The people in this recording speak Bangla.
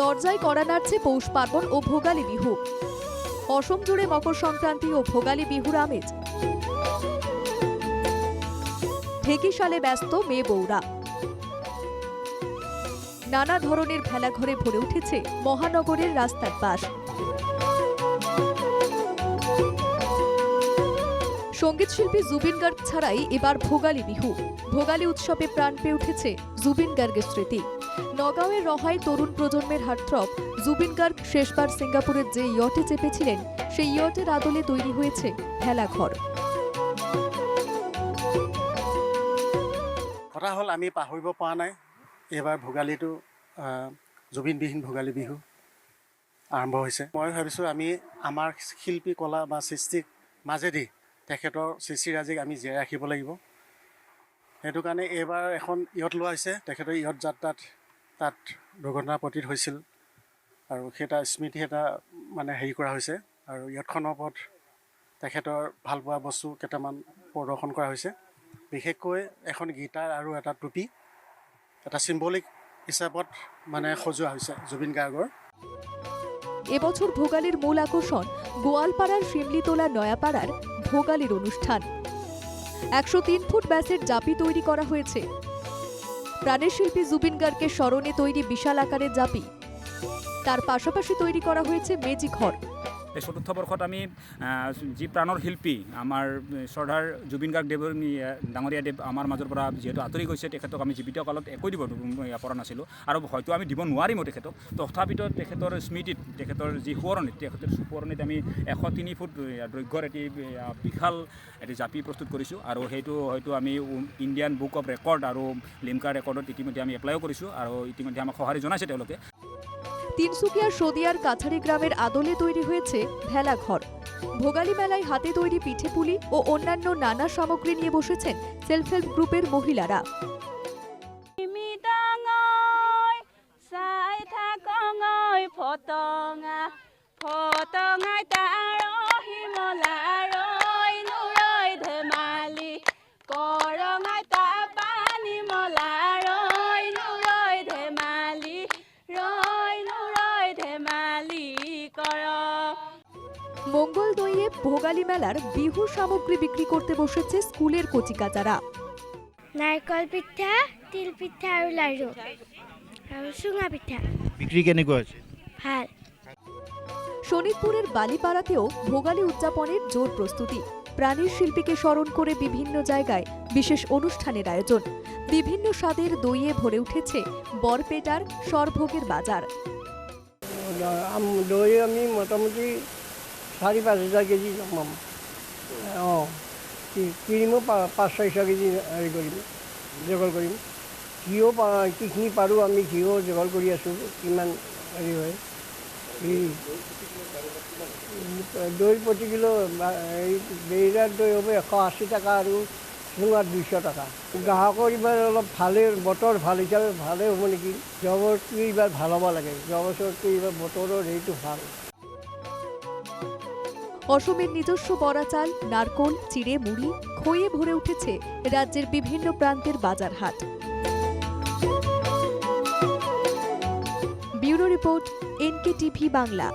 দরজায় করা নাড়ছে পৌষ পার্বণ ও ভোগালী বিহু। অসম জুড়ে মকর সংক্রান্তি ও ভোগালী বিহুর আমেজ। ঢেকি সালে ব্যস্ত মেয়ে বউরা। নানা ধরনের ভেলাঘরে ভরে উঠেছে মহানগরের রাস্তার পাশ। সংগীত শিল্পী জুবিন গার্গ ছাড়াই এবার ভোগালী বিহু। ভোগালী উৎসবে প্রাণ পেয়ে উঠেছে জুবিন গার্গের স্মৃতি। নগাঁওয়ের রহায় তরুণ প্রজন্মের হার্টথ্রব জুবিন গার্গ শেষবার সিঙ্গাপুরের যে ইয়টে চেপেছিলেন, সেই ইয়টের আদলে তৈরি হয়েছে ভেলাঘর। কথা হ'ল, আমি পাহৰিব পৰা নাই। এইবাৰ ভোগালীটো জুবিনবিহীন ভোগালী বিহু আৰম্ভ হৈছে। মই ভাবিছোঁ, আমি আমাৰ শিল্পী, কলা বা সৃষ্টিক মাজেদি তেখেতৰ সৃষ্টিৰাজিক আমি জীয়াই ৰাখিব লাগিব। সেইটো কাৰণে এইবাৰ এখন ইয়ত লোৱা হৈছে। তেখেতৰ ইয়ত যাত্ৰাত তাত দুৰ্ঘটনা পতিত হৈছিল আৰু সেই এটা স্মৃতি এটা মানে হেৰি কৰা হৈছে আৰু ইয়তখনৰ ওপৰত তেখেতৰ ভালপোৱা বস্তু কেইটামান প্ৰদৰ্শন কৰা হৈছে। বিশেষকৈ এখন গীটাৰ আৰু এটা টুপি, এটা চিম্বলিক হিচাপত মানে সজোৱা হৈছে জুবিন গাৰ্গৰ। এবছর ভোগালীর মূল আকর্ষণ গোয়ালপাড়ার শিমলিতলা নয়াপাড়ার ভোগালীর অনুষ্ঠান। একশো তিন ফুট ব্যাসের জাপি তৈরি করা হয়েছে। প্রাণের শিল্পী জুবিন গার্গকে স্মরণে তৈরি বিশাল আকারের জাপি। তার পাশাপাশি তৈরি করা হয়েছে মেজি ঘর এই চতুৰ্থ বৰ্ষত আমি যি প্ৰাণৰ শিল্পী, আমাৰ শ্ৰদ্ধাৰ জুবিন গাৰ্গ দেৱ ডাঙৰীয়া দেৱ আমাৰ মাজৰ পৰা যিহেতু আঁতৰি গৈছে, তেখেতক আমি জীৱিত কালত একোৱে দিব পৰা নাছিলোঁ। আৰু হয়তো আমি দিব নোৱাৰিমো তেখেতক, তথাপিতো তেখেতৰ স্মৃতিত, তেখেতৰ যি সোঁৱৰণিত, তেখেতৰ সোঁৱৰণিত আমি এশ তিনি ফুট দৈৰ্ঘ্যৰ এটি বিশাল এটি জাপি প্ৰস্তুত কৰিছোঁ। আৰু সেইটো হয়তো আমি ইণ্ডিয়ান বুক অফ ৰেকৰ্ড আৰু লিমকা ৰেকৰ্ডত ইতিমধ্যে আমি এপ্লাইও কৰিছোঁ। আৰু ইতিমধ্যে আমাক সঁহাৰি জনাইছে তেওঁলোকে। তিনসুকিয়ার সদিয়ার কাছারি গ্রামের আদলে তৈরি হয়েছে ভেলাঘর ভোগালী মেলায় হাতে তৈরি পিঠে পুলি ও অন্যান্য নানা সামগ্রী নিয়ে বসেছেন সেলফ হেল্প গ্রুপের মহিলারা। ফতঙা চাই মঙ্গল দইয়ে ভোগালী মেলার বিহু সামগ্রী বিক্রি করতে বসেছে স্কুলের কচিকাচারা। নাৰিকল পিঠা তিল পিঠা আৰু লাড়ু। আৰু চুঙা পিঠা। বিক্ৰী কেনেকুৱা হৈছে ভালো শোনিতপুরের বালিপাড়াতেও ভোগালী উদযাপনের জোর প্রস্তুতি। প্রাণীর শিল্পীকে স্মরণ করে বিভিন্ন জায়গায় বিশেষ অনুষ্ঠানের আয়োজন। বিভিন্ন স্বাদের দইয়ে ভরে উঠেছে বরপেটার সরভোগের বাজার। আম- দৈ আমি মোটামুটি চাৰি পাঁচ হাজাৰ কেজি পাম অঁ ক্ৰীমো পাঁচ ছয়শো কেজি হেৰি কৰিম, যোগাৰ কৰিম। ঘিও পা- যিখিনি পাৰোঁ আমি ঘিও যোগাৰ কৰি আছোঁ, কিমান হেৰি হয়। দৈ প্ৰতি কিলো, বা- এই বেৰিয়াৰ দৈ হ'ব এশ আশী টকা আৰু চুঙাত দুইশ টকা। গ্ৰাহকৰ এইবাৰ অলপ ভালেই বতৰ ভালো হিচাপে ভালেই হ'ব নেকি? যোৱা বছৰতকৈ এইবাৰ ভালো হ'ব লাগে। যোৱা বছৰতকৈ এইবাৰ বতৰৰ হেৰিটো ভালো। অসমের নিজস্ব বড়া চাল, নারকোল, চিড়ে, মুড়ি খইয়ে ভরে উঠেছে রাজ্যের বিভিন্ন প্রান্তের বাজার হাট bureau report NK TV Bangla.